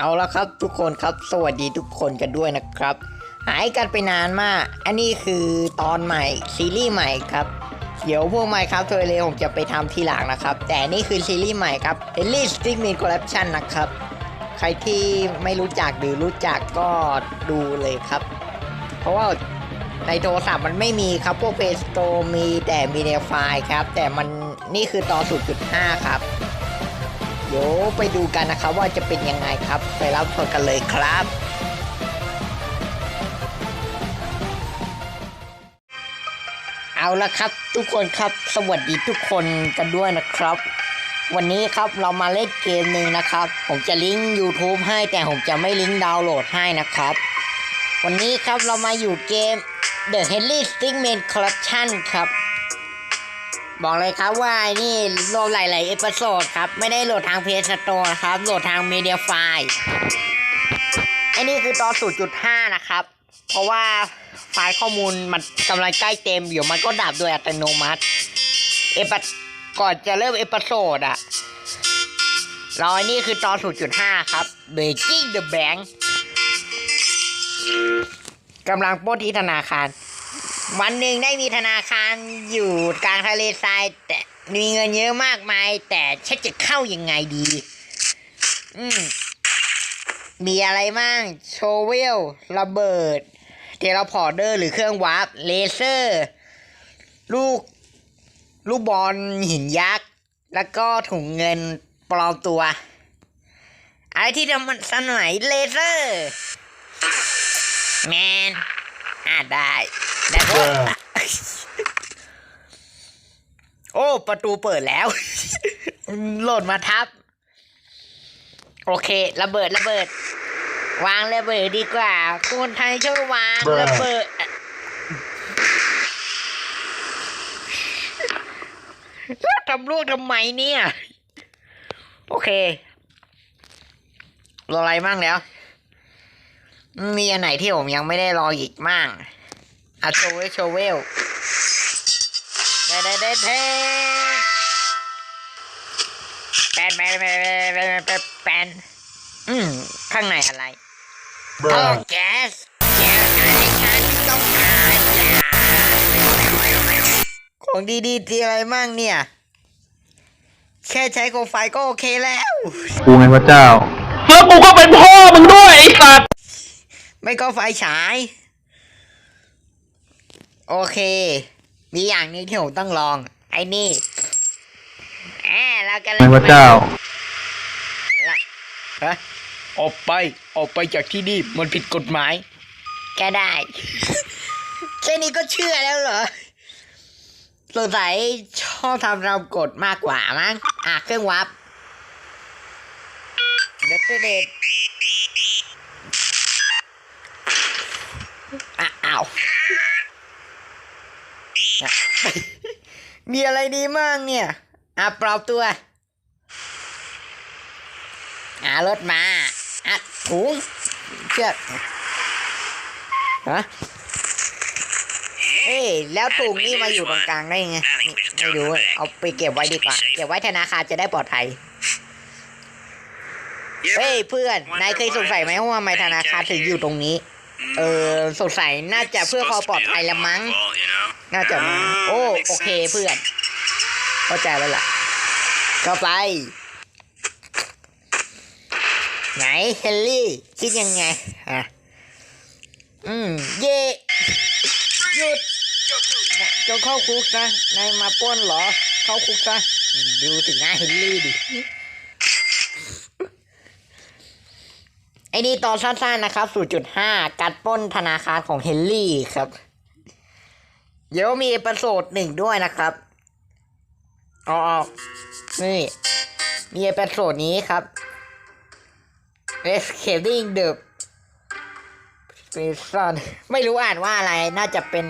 เอาละครับทุกคนครับสวัสดีทุกคนกันด้วยนะครับ หายกันไปนานมาก อันนี้คือตอนใหม่ซีรีส์ใหม่ครับ เดี๋ยวพวกใหม่ครับเทเลผมจะไปทำทีหลังนะครับ แต่นี่คือซีรีส์ใหม่ครับ e l i s t i c k m i n Corruption นะครับ ใครที่ไม่รู้จักหรือรู้จักก็ดูเลยครับ เพราะว่าในโทรศัพท์มันไม่มีครับพวก Play Store มีแต่มีในไฟล์ครับ แต่มันนี่คือตอน0.5 ครับ เดี๋ยวไปดูกันนะครับว่าจะเป็นยังไงครับ ไปรับชมกันเลยครับเอาละครับทุกคนครับสวัสดีทุกคนกันด้วยนะครับ วันนี้ครับเรามาเล่นเกมหนึ่งนะครับ ผมจะลิงก์ YouTube ให้แต่ผมจะไม่ลิงก์ดาวน์โหลดให้นะครับ วันนี้ครับเรามาอยู่เกม The Henry Stickman Collection ครับ บอกเลยครับว่านี่โหลดหลาย ๆ เอพิโซดครับ ไม่ได้โหลดทางเพจสโตร์ครับ โหลดทางมีเดียไฟล์อันนี้คือตอน 0.5 นะครับ เพราะว่าไฟล์ข้อมูลมันกำลังใกล้เต็มอยู่มันก็ดับโดยอัตโนมัติ เอพิก่อนจะเริ่มเอพิโซดอะเราอันนี้คือตอน 0.5 ครับ Breaking the Bank กำลังปล้นที่ธนาคาร วันหนึ่งได้มีธนาคารอยู่กลางทะเลทราย แต่มีเงินเยอะมากมาย แต่ฉันจะเข้ายังไงดี อืมมีอะไรบ้างโชเวลระเบิดเทเลพอร์เตอร์ หรือเครื่องวาร์ปเลเซอร์ ลูก ลูกบอลหินยักษ์ แล้วก็ถุงเงินปลอมตัว อะไรที่ทำมันสมัยเลเซอร์ แมนอ่าได้ ได้หมดโอ้ ประตูเปิดแล้วโหล่นมาทับ โอเค ระเบิดระเบิด วางระเบิดดีกว่า คนไทยชอบวางระเบิด ทำลูกทำไมเนี่ย โอเครออะไรมั่งแล้ว มีอันไหนที่ผมยังไม่ได้รออีกมั่ง อะโชเวลโชเวลเด้เด้เด้เด้แปนแปนแปนแปนแปนแปนอืมข้างในอะไรท่อแก๊สแก๊สอะไรฉันต้องการของดีๆที่อะไรมั่งเนี่ย แค่ใช้โคมไฟก็โอเคแล้ว กูไงพระเจ้า แล้วกูก็เป็นพ่อมึงด้วยไอ้สัตว์ไม่ก็ไฟฉาย โอเค มีอย่างหนึงที่ผมต้องลอง ไอ้นี่แหมเรากันไงพระเจ้าฮะออกไป ออกไปจากที่นี่มันผิดกฎหมายแกได้ แค่นี้ก็เชื่อแล้วเหรอสงสัยชอบทำตามกฎมากกว่ามั้งอะเครื่องวับเด็ดเด็ดอะอ้าวอะ มีอะไรดีมั่งเนี่ยอะปลอบตัวอ่ารถมาอะถุงเชือกฮะเอ้ยแล้วถุงนี่มาอยู่ตรงกลางได้ไงไม่รู้เอาไปเก็บไว้ดีกว่า เก็บไว้ธนาคารจะได้ปลอดภัยเฮ้ยเพื่อน นายเคยสงสัยไหมว่าทำไมธนาคารถึงอยู่ตรงนี้ เออสงสัยน่าจะเพื่อความปลอดภัยละมั้ง น่าจะมั้งโอ้โอเคเพื่อนเข้าใจแล้วล่ะเข้าไป ไหนเฮนรี่ คิดยังไงอะอืมเย่หยุดจงเข้าคุกนะนายมาป้นเหรอ เข้าคุกซะดูสิหน้าเฮนรี่ดิ อ้นี่ตอนสั้นๆนะครับ 0.5 การป้นธนาคารของเฮนรี่ครับ เดี๋ยวมีประโสดหนึ่งด้วยนะครับอ๋อนี่มีเอพิโซดนี้ครับ Escaping the Prison ไม่รู้อ่านว่าอะไร น่าจะเป็น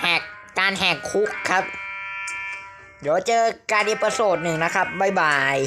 แหกการแหกคุกครับ เดี๋ยวเจอการเอพิโซดหนึ่งนะครับ บ๊ายบาย